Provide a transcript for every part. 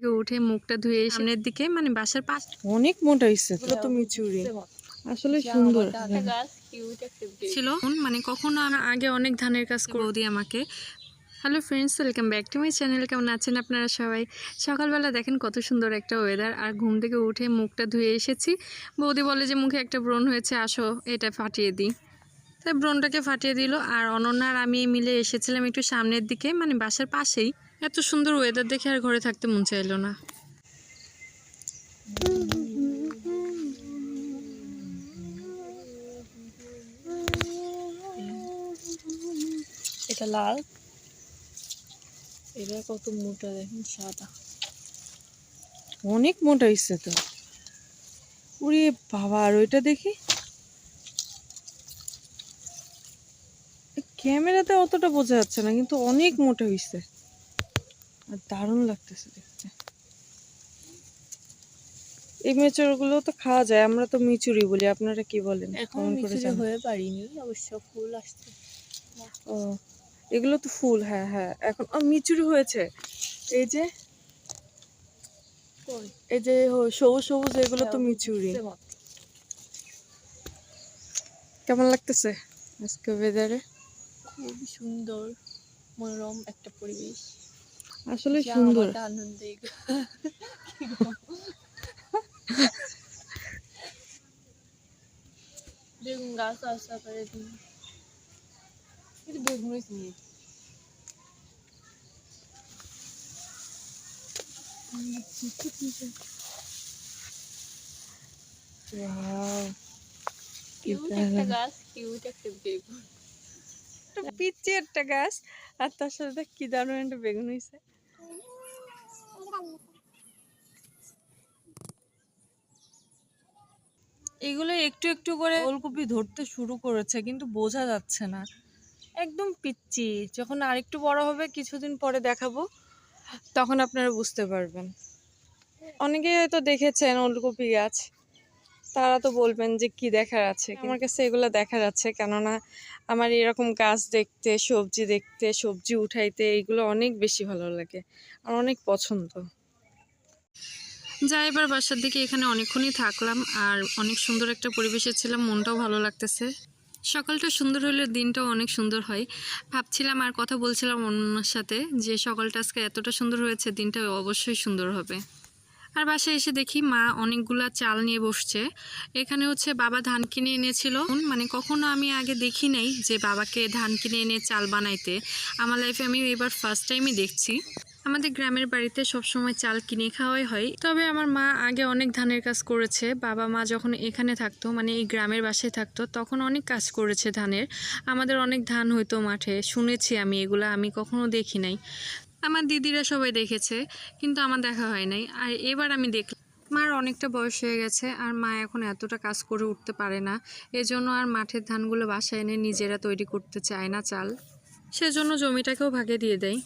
থেকে উঠে মুখটা ধুয়ে সামনের দিকে মানে বাসার পাশ অনেক মোটা হয়েছে তো। মিচুরি। আসলে সুন্দর। ছিল। মানে কখনো আমি আগে অনেক ধানের কাজ করে বৌদি আমাকে। Hello friends welcome back to my channel কেমন আছেন আপনারা সবাই? সকালবেলা দেখেন কত সুন্দর একটা ওয়েদার আর ঘুম থেকে উঠে মুখটা ধুয়ে এসেছি। বৌদি বলে যে মুখে একটা ব্রণ হয়েছে আসো এটা ফাটিয়ে দিই। তাই ব্রণটাকে ফাটিয়ে দিল। আর অনন্যার আমি মিলে এসেছিলাম একটু সামনের দিকে মানে বাসার পাশেই। এত সুন্দর ওয়েদার দেখে আর ঘরে থাকতে মন চাইলো না। এটা লাল। এটা কত মোটা দেখেন, সাদা। অনেক মোটা হয়েছে তো। উড়ে বাবা, আর ওইটা দেখি? ক্যামেরাতে অতটা বোঝা যাচ্ছে না, কিন্তু অনেক মোটা হয়েছে আর দারুণ লাগতেছে দেখতে। এই মেচড়গুলো তো খাওয়া যায় আমরা তো মিচুরি বলি আপনারা কি বলেন? এখন মিচুরি হয়ে পারিনি অবশ্য ফুল আসছে। ও এগুলো তো ফুল হ্যাঁ হ্যাঁ এখন মিচুরি হয়েছে। এই যে এই যে সবুজ সবুজ এগুলো তো হ্যাঁ, মিচুরি কেমন লাগতেছে আজকে ওয়েদারে খুবই সুন্দর মনোরম একটা পরিবেশ। আসলে সুন্দর। বেগুন গাছ আসা করে দিন বেগুন নিয়ে। Wow, একটা গাছ একটা বেগুন। একটা পিচ্ছি একটা গাছ। আর তার সাথে কি দারুণ একটা বেগুন হয়েছে এগুলো একটু একটু করে ওলকপি ধরতে শুরু করেছে কিন্তু বোঝা যাচ্ছে না। একদম পিচ্ছি যখন আরেকটু বড় হবে কিছুদিন পরে দেখাবো তখন আপনারা বুঝতে পারবেন। অনেকেই হয়তো দেখেছেন ওলকপি গাছ। তারা তো বলবেন যে কি দেখার আছে? আমার কাছে এগুলো দেখার যাচ্ছে কেননা আমার এরকম গাছ দেখতে সবজি দেখতে সবজি উঠাইতে এগুলো অনেক বেশি ভালো লাগে। আর অনেক পছন্দ। যাই এবার বাসার দিকে এখানে অনেকক্ষণই থাকলাম আর অনেক সুন্দর একটা পরিবেশে ছিলাম, মনটাও ভালো লাগতেছে। সকালটা সুন্দর হলে দিনটাও অনেক সুন্দর হয়। ভাবছিলাম আর কথা বলছিলাম অন্যর সাথে যে সকালটা আজকে এতটা সুন্দর হয়েছে, দিনটা অবশ্যই সুন্দর হবে। আর বাসায় এসে দেখি মা অনেকগুলা চাল নিয়ে বসছে। এখানে হচ্ছে বাবা ধান কিনে এনেছিল। মানে কখনো আমি আগে দেখি নাই যে বাবাকে ধান কিনে এনে চাল বানাইতে। আমার লাইফে আমি এবার ফার্স্ট টাইমই দেখছি। আমাদের গ্রামের বাড়িতে সবসময় চাল কিনে খাওয়াই হয়। তবে আমার মা আগে অনেক ধানের কাজ করেছে। বাবা মা যখন এখানে থাকতো মানে এই গ্রামের বাসায় থাকতো, তখন অনেক কাজ করেছে ধানের। আমাদের অনেক ধান হইতো মাঠে। শুনেছি আমি এগুলা, আমি কখনো দেখি নাই। আমার দিদিরা সবাই দেখেছে, কিন্তু আমার দেখা হয় নাই। আর এবার আমি দেখলাম, মার অনেকটা বয়স হয়ে গেছে আর মা এখন এতটা কাজ করে উঠতে পারে না। এজন্য আর মাঠের ধানগুলো বাসায় এনে নিজেরা তৈরি করতে চায় না চাল। সেজন্য জমিটাকেও ভাগে দিয়ে দেয়।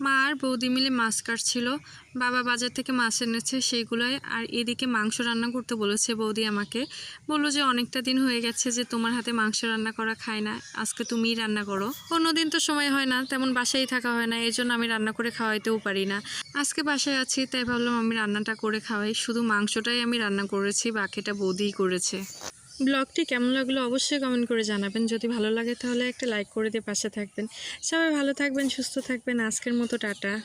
মা আর বৌদি মিলে মাছ কাটছিল। বাবা বাজার থেকে মাছ এনেছে সেইগুলোই। আর এদিকে মাংস রান্না করতে বলেছে বৌদি আমাকে। বলল যে অনেকটা দিন হয়ে গেছে যে তোমার হাতে মাংস রান্না করা খায় না। আজকে তুমিই রান্না করো। অন্যদিন তো সময় হয় না, তেমন বাসায় থাকা হয় না। এই জন্য আমি রান্না করে খাওয়াইতেও পারি না। আজকে বাসায় আছি, তাই ভাবলাম আমি রান্নাটা করে খাওয়াই। শুধু মাংসটাই আমি রান্না করেছি, বাকিটা বৌদিই করেছে। ব্লগটি কেমন লাগল অবশ্যই কমেন্ট করে জানাবেন। যদি ভালো লাগে তাহলে একটা লাইক করে দিয়ে পাশে থাকবেন। সবাই ভালো থাকবেন, সুস্থ থাকবেন। আজকের মতো টাটা।